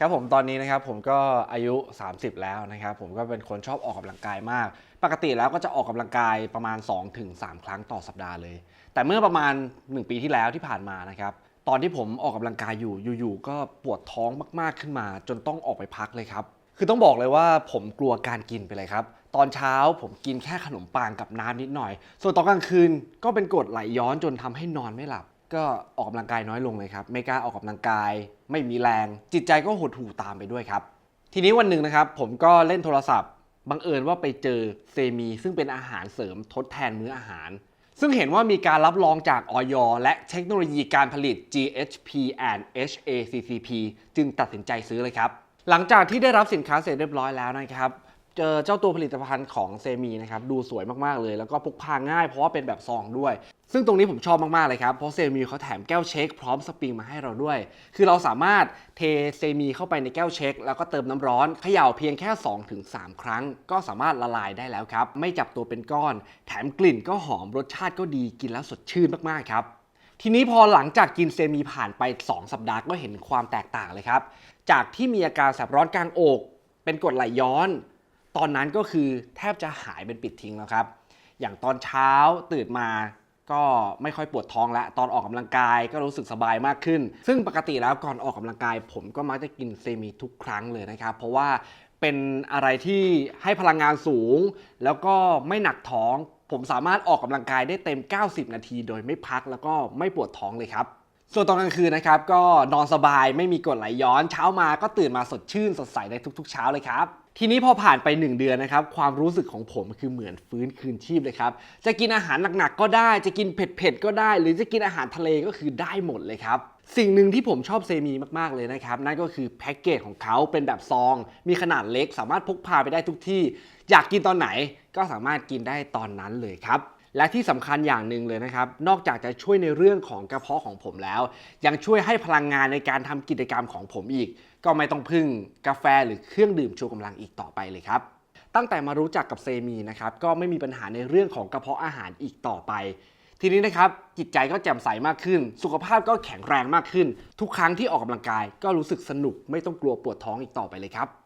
ครับผมตอนนี้นะครับผมก็อายุ 30 แล้วนะครับผมก็เป็นคนชอบออกกำลังกายมาก ปกติแล้วก็จะออกกำลังกายประมาณ 2-3 ครั้งต่อสัปดาห์เลย แต่เมื่อประมาณ 1 ปีที่แล้วที่ผ่านมานะครับตอนที่ผมออกกำลังกายอยู่อยู่ๆก็ปวดท้องมากๆขึ้นมา จนต้องออกไปพักเลยครับคือต้องบอกเลยว่าผมกลัวการกินไปเลยครับ ตอนเช้าผมกินแค่ขนมปังกับน้ำนิดหน่อย ส่วนตอนกลางคืนก็เป็นกรดไหลย้อนจนทำให้นอนไม่หลับ ก็ออกกำลังกายน้อยลงเลยครับ ไม่กล้าออกกำลังกาย ไม่มีแรง จิตใจก็หดหู่ตามไปด้วยครับ ทีนี้วันหนึ่งนะครับ ผมก็เล่นโทรศัพท์ บังเอิญว่าไปเจอเซมี ซึ่งเป็นอาหารเสริมทดแทนมื้ออาหาร ซึ่งเห็นว่ามีการรับรองจากออยและเทคโนโลยีการผลิต GHP and HACCP จึงตัดสินใจซื้อเลยครับ หลังจากที่ได้รับสินค้าเสร็จเรียบร้อยแล้วนะครับ เจอเจ้าตัวผลิตภัณฑ์ของเซมีนะครับดูสวยมาก ๆ เลย แล้วก็พกพาง่ายเพราะว่าเป็นแบบซองด้วย ซึ่งตรงนี้ผมชอบมาก ๆ เลยครับ เพราะเซมีเขาแถมแก้วเช็คพร้อมสปริงมาให้เราด้วย คือเราสามารถเทเซมีเข้าไปในแก้วเช็คแล้วก็เติมน้ำร้อนเขย่าเพียงแค่ 2-3 ครั้ง ก็สามารถละลายได้แล้วครับไม่จับตัวเป็นก้อน แถมกลิ่นก็หอมรสชาติก็ดีกินแล้วสดชื่นมาก ๆ ครับทีนี้พอหลังจากกินเซมีผ่านไป 2 สัปดาห์ก็เห็นความแตกต่างเลยครับ จากที่มีอาการแสบร้อนกลางอก เป็นกรดไหลย้อน ตอนนั้นก็คือแทบจะหายเป็นปิดทิ้งแล้วครับ อย่างตอนเช้าตื่นมาก็ไม่ค่อยปวดท้องแล้วตอนออกกำลังกายก็รู้สึกสบายมากขึ้น ซึ่งปกติแล้วก่อนออกกำลังกาย ผมก็มักจะกินเซมีทุกครั้งเลยนะครับ เพราะว่าเป็นอะไรที่ให้พลังงานสูง แล้วก็ไม่หนักท้อง ผมสามารถออกกำลังกายได้เต็ม 90 นาที โดยไม่พักแล้วก็ไม่ปวดท้องเลยครับ ส่วนตอนกลางคืนนะครับก็นอนสบายไม่มีกรดไหลย้อนเช้ามาก็ตื่นมาสดชื่นสดใสในทุกๆ เช้าเลยครับ ทีนี้พอผ่านไป 1 เดือนนะครับความรู้สึกของผมคือเหมือนฟื้นคืนชีพเลยครับ จะกินอาหารหนักๆก็ได้ จะกินเผ็ดๆก็ได้ หรือจะกินอาหารทะเลก็คือได้หมดเลยครับสิ่งหนึ่งที่ผมชอบเซมีมาก ๆ เลยนะครับ นั่นก็คือแพ็กเกจของเขาเป็นแบบซอง มีขนาดเล็กสามารถพกพาไปได้ทุกที่ อยากกินตอนไหนก็สามารถกินได้ตอนนั้นเลยครับ และที่สำคัญอย่างหนึ่งเลยนะครับ นอกจากจะช่วยในเรื่องของกระเพาะของผมแล้ว ยังช่วยให้พลังงานในการทำกิจกรรมของผมอีก ก็ไม่ต้องพึ่งกาแฟหรือเครื่องดื่มชูกำลังอีกต่อไปเลยครับตั้งแต่มารู้จักกับเซมีนะครับก็ไม่มีปัญหาในเรื่องของกระเพาะอาหารอีกต่อไป ทีนี้นะครับจิตใจก็แจ่มใสมากขึ้น สุขภาพก็แข็งแรงมากขึ้น ทุกครั้งที่ออกกำลังกาย ก็รู้สึกสนุกไม่ต้องกลัวปวดท้องอีกต่อไปเลยครับ